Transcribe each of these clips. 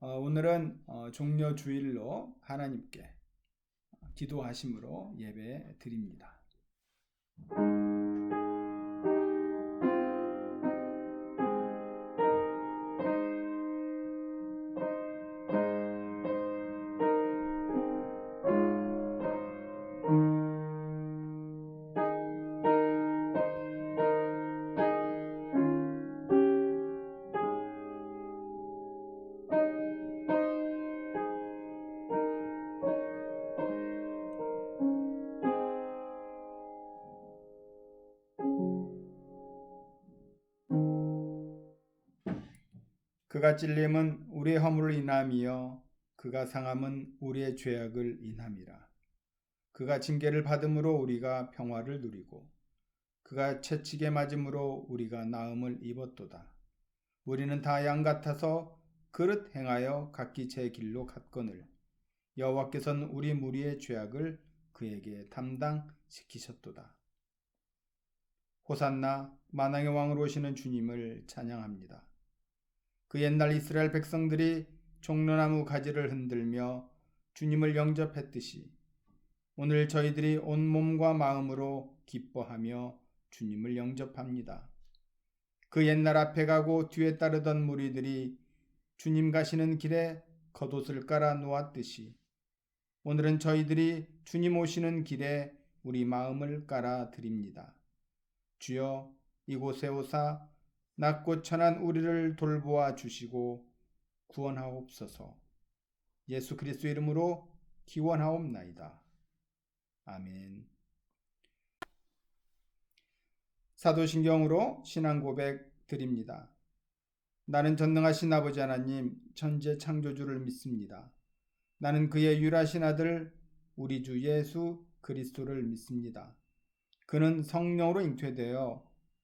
어, 오늘은 어, 종려 주일로 하나님께 기도하심으로 예배 드립니다. 그가 찔림은 우리의 허물을 인함이요 그가 상함은 우리의 죄악을 인함이라. 그가 징계를 받음으로 우리가 평화를 누리고 그가 채찍에 맞음으로 우리가 나음을 입었도다. 우리는 다 양 같아서 그릇 행하여 각기 제 길로 갔거늘 여호와께서는 우리 무리의 죄악을 그에게 담당시키셨도다. 호산나 만왕의 왕으로 오시는 주님을 찬양합니다. 그 옛날 이스라엘 백성들이 종려나무 가지를 흔들며 주님을 영접했듯이 오늘 저희들이 온 몸과 마음으로 기뻐하며 주님을 영접합니다. 그 옛날 앞에 가고 뒤에 따르던 무리들이 주님 가시는 길에 겉옷을 깔아 놓았듯이 오늘은 저희들이 주님 오시는 길에 우리 마음을 깔아 드립니다. 주여 이곳에 오사 낮고 천한 우리를 돌보아 주시고 구원하옵소서. 예수 그리스도 이름으로 기원하옵나이다. 아멘. 사도신경으로 신앙 고백 드립니다. 나는 전능하신 아버지 하나님 천재 창조주를 믿습니다. 나는 그의 유일하신 아들 우리 주 예수 그리스도를 믿습니다. 그는 성령으로 잉태되어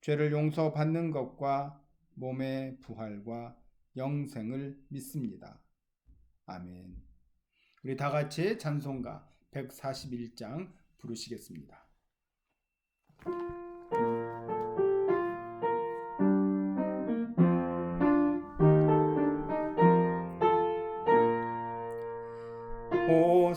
죄를 용서받는 것과 몸의 부활과 영생을 믿습니다. 아멘. 우리 다 같이 찬송가 141장 부르시겠습니다. 호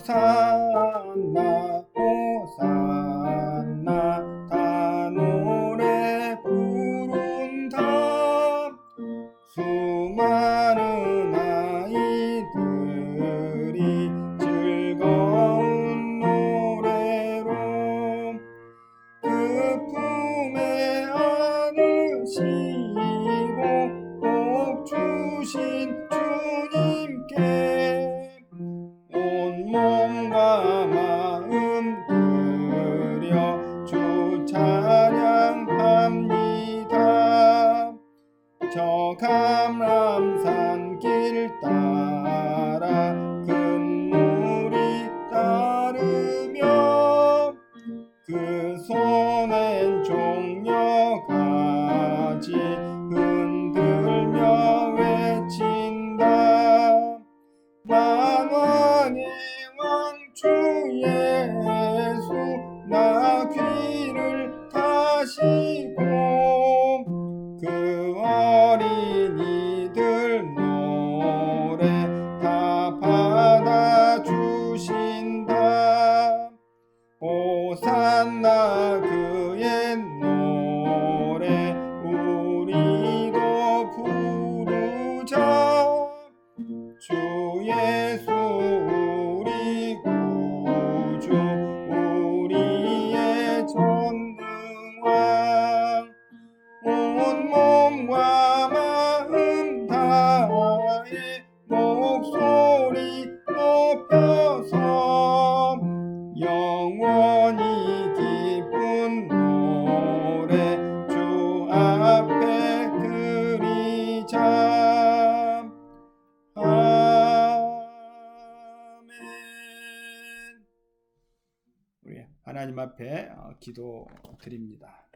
하나님 앞에 어, 기도드립니다.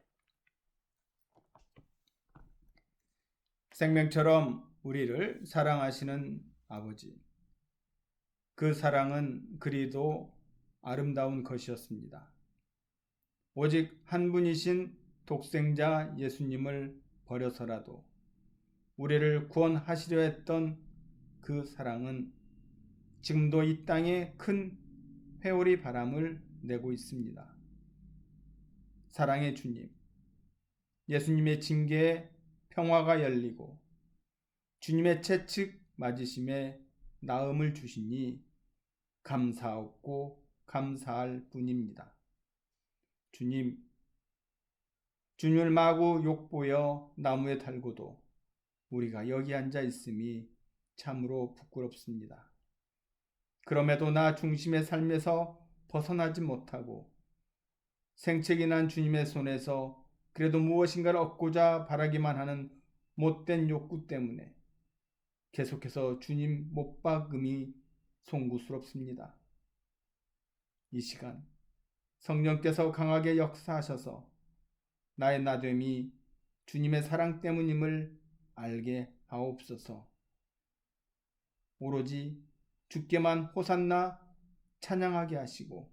생명처럼 우리를 사랑하시는 아버지. 그 사랑은 그리도 아름다운 것이었습니다. 오직 한 분이신 독생자 예수님을 버려서라도 우리를 구원하시려 했던 그 사랑은 지금도 이 땅에 큰 회오리 바람을 내고 있습니다. 사랑의 주님, 예수님의 징계에 평화가 열리고 주님의 채측 맞으심에 나음을 주시니 감사하고 감사할 뿐입니다. 주님, 주님을 마구 욕보여 나무에 달고도 우리가 여기 앉아 있음이 참으로 부끄럽습니다. 그럼에도 나 중심의 삶에서 벗어나지 못하고 생책이 난 주님의 손에서 그래도 무엇인가를 얻고자 바라기만 하는 못된 욕구 때문에 계속해서 주님 못 박음이 송구스럽습니다. 이 시간 성령께서 강하게 역사하셔서 나의 나됨이 주님의 사랑 때문임을 알게 하옵소서. 오로지 주께만 호산나 찬양하게 하시고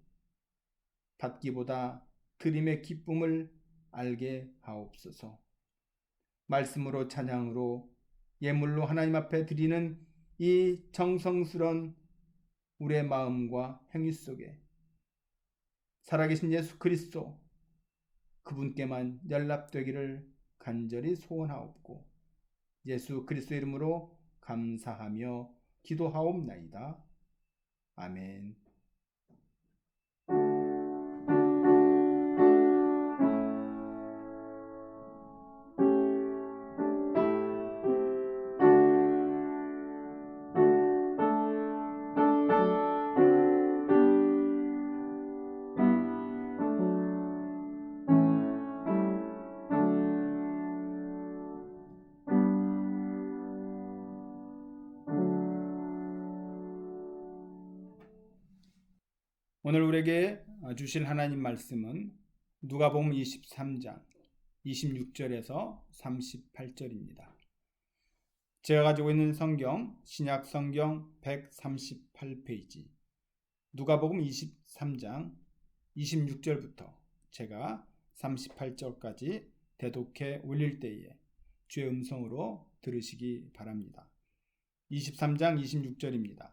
받기보다 드림의 기쁨을 알게 하옵소서. 말씀으로 찬양으로 예물로 하나님 앞에 드리는 이 정성스런 우리의 마음과 행위 속에 살아계신 예수 그리스도 그분께만 연락되기를 간절히 소원하옵고 예수 그리스도 이름으로 감사하며 기도하옵나이다. 아멘. 오늘 우리에게 주실 하나님 말씀은 누가복음 23장 26절에서 38절입니다. 제가 가지고 있는 성경 신약 성경 138페이지 누가복음 23장 26절부터 제가 38절까지 대독해 올릴 때에 주의 음성으로 들으시기 바랍니다. 23장 26절입니다.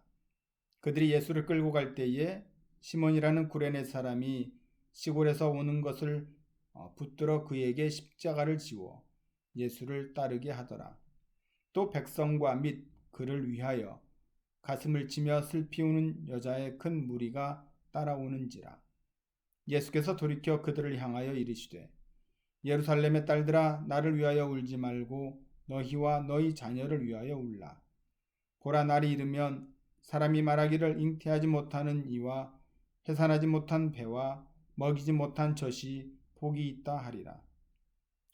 그들이 예수를 끌고 갈 때에 시몬이라는 구레네 사람이 시골에서 오는 것을 어, 붙들어 그에게 십자가를 지워 예수를 따르게 하더라. 또 백성과 및 그를 위하여 가슴을 치며 슬피 우는 여자의 큰 무리가 따라오는지라. 예수께서 돌이켜 그들을 향하여 이르시되 예루살렘의 딸들아 나를 위하여 울지 말고 너희와 너희 자녀를 위하여 울라. 보라 날이 이르면 사람이 말하기를 잉태하지 못하는 이와 해산하지 못한 배와 먹이지 못한 젖이 복이 있다 하리라.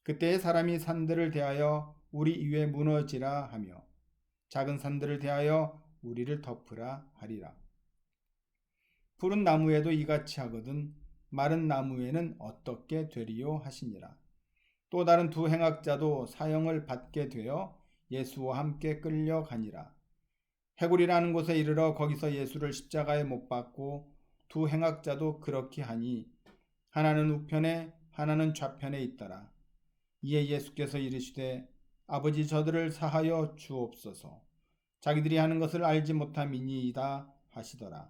그때의 사람이 산들을 대하여 우리 위에 무너지라 하며 작은 산들을 대하여 우리를 덮으라 하리라. 푸른 나무에도 이같이 하거든 마른 나무에는 어떻게 되리요 하시니라. 또 다른 두 행악자도 사형을 받게 되어 예수와 함께 끌려가니라. 해골이라는 곳에 이르러 거기서 예수를 십자가에 못 박고 두 행악자도 그렇게 하니 하나는 우편에 하나는 좌편에 있더라. 이에 예수께서 이르시되 아버지 저들을 사하여 주옵소서. 자기들이 하는 것을 알지 못함이니이다 하시더라.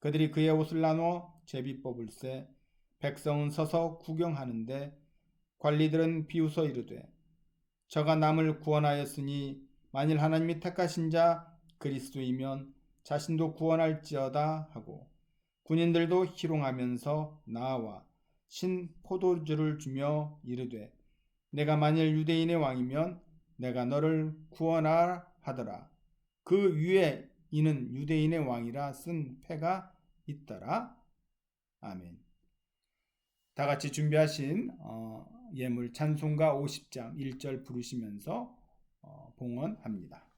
그들이 그의 옷을 나눠 제비 뽑을세 백성은 서서 구경하는데 관리들은 비웃어 이르되 저가 남을 구원하였으니 만일 하나님이 택하신 자 그리스도이면 자신도 구원할지어다 하고 군인들도 희롱하면서 나와 신 포도주를 주며 이르되 내가 만일 유대인의 왕이면 내가 너를 구원하라 하더라. 그 위에 이는 유대인의 왕이라 쓴 패가 있더라. 아멘. 다 같이 준비하신 어, 예물 찬송가 50장 1절 부르시면서 어, 봉헌합니다.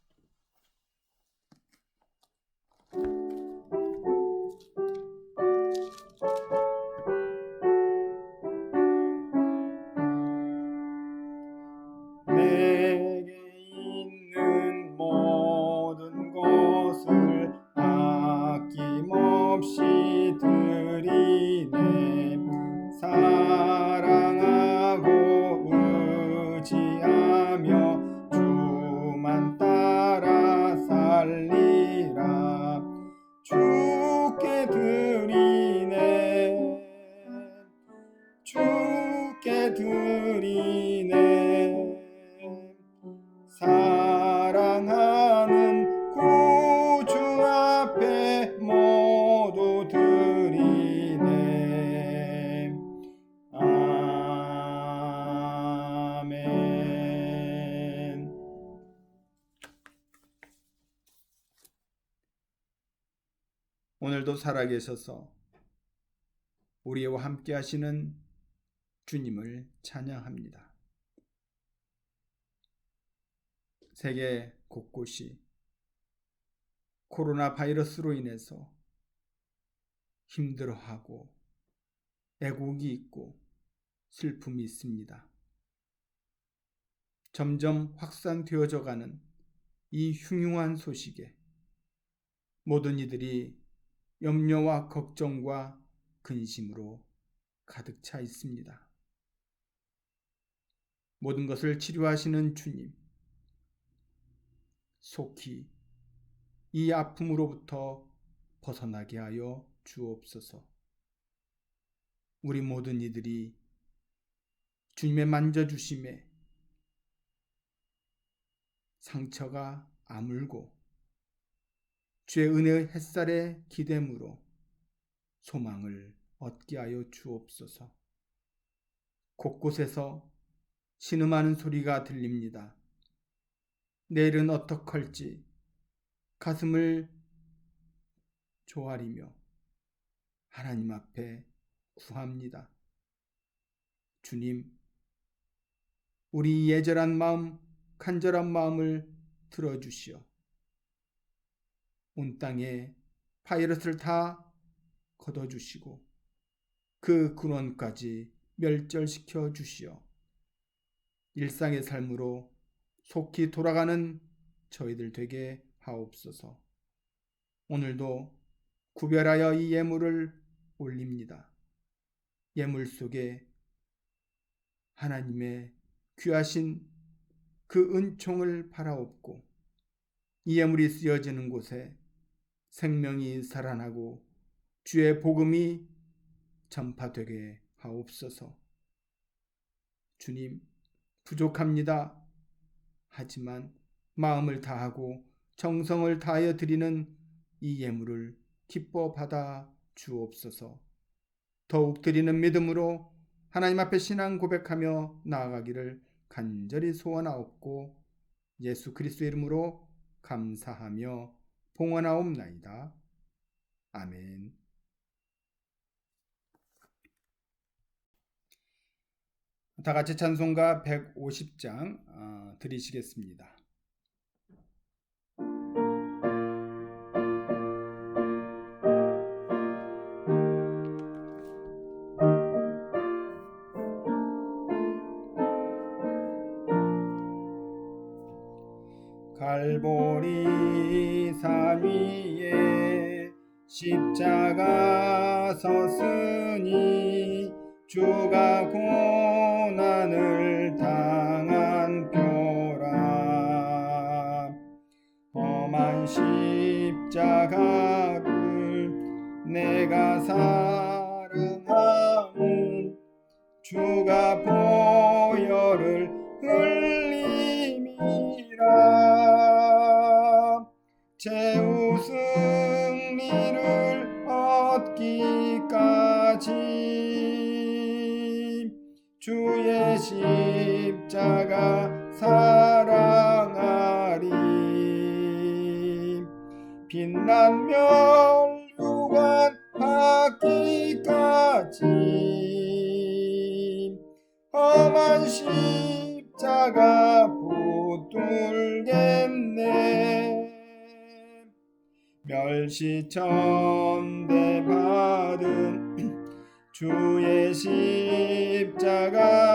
오늘도 살아계셔서 우리와 함께 하시는 주님을 찬양합니다. 세계 곳곳이 코로나 바이러스로 인해서 힘들어하고 애국이 있고 슬픔이 있습니다. 점점 확산되어져 가는 이 흉흉한 소식에 모든 이들이 염려와 걱정과 근심으로 가득 차 있습니다. 모든 것을 치료하시는 주님, 속히 이 아픔으로부터 벗어나게 하여 주옵소서. 우리 모든 이들이 주님의 만져주심에 상처가 아물고 주의 은혜의 햇살에 기대므로 소망을 얻게 하여 주옵소서. 곳곳에서 신음하는 소리가 들립니다. 내일은 어떡할지 가슴을 조아리며 하나님 앞에 구합니다. 주님, 우리 예절한 마음, 간절한 마음을 들어주시어 온 땅에 바이러스를 다 걷어주시고 그 근원까지 멸절시켜 주시어 일상의 삶으로 속히 돌아가는 저희들 되게 하옵소서. 오늘도 구별하여 이 예물을 올립니다. 예물 속에 하나님의 귀하신 그 은총을 바라옵고 이 예물이 쓰여지는 곳에 생명이 살아나고 주의 복음이 전파되게 하옵소서. 주님, 부족합니다. 하지만 마음을 다하고 정성을 다하여 드리는 이 예물을 기뻐 받아 주옵소서. 더욱 드리는 믿음으로 하나님 앞에 신앙 고백하며 나아가기를 간절히 소원하옵고 예수 그리스도 이름으로 감사하며 봉헌하옵나이다. 아멘. 다 같이 찬송가 150장 어, 드리시겠습니다. 십자가 섰으니 주가 고난을 당한 표라. 험한 십자가를 내가 사랑하는 주가 보혈을 흘림이라. 최후 십자가 사랑하리 빛난 멸류관 받기까지. 험한 십자가 붙들겠네. 멸시 천대 받은 주의 십자가에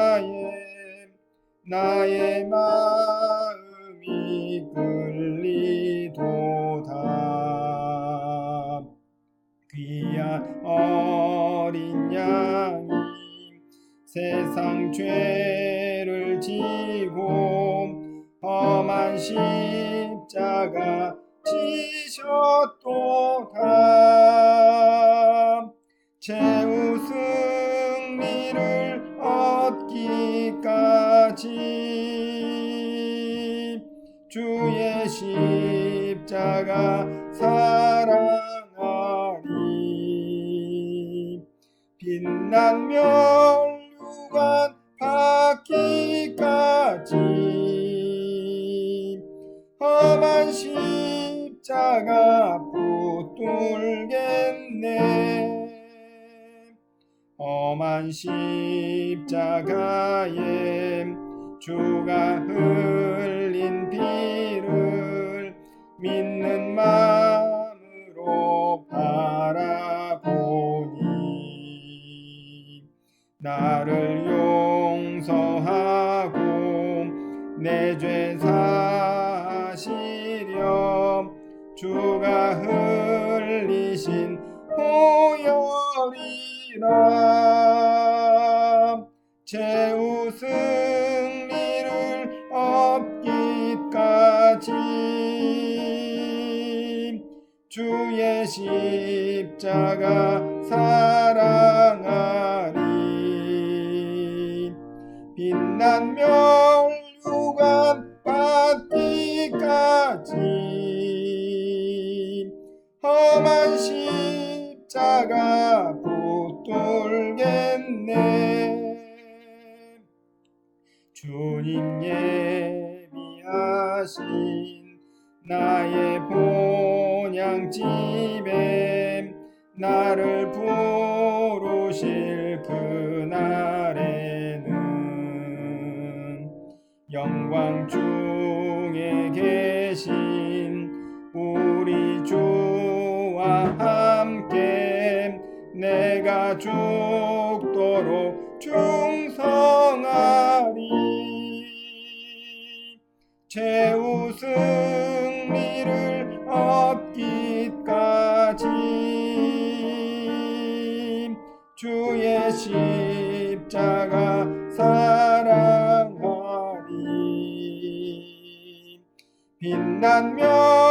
나의 마음이 끌리도다. 귀한 어린 양이 세상 죄를 지고 험한 십자가 지셨도다 면류관 받기까지. 험한 십자가 붙들겠네. 험한 십자가에 주가 흘린 피를 믿는 마 나를 용서하고 내 죄 사시려 주가 흘 붙들겠네. 주님 예비하신 나의 본향집에 나를 부르실 그날에는 영광 중 내가 죽도록 충성하리. 최후 승리를 얻기까지. 주의 십자가 사랑하리. 빛난 멸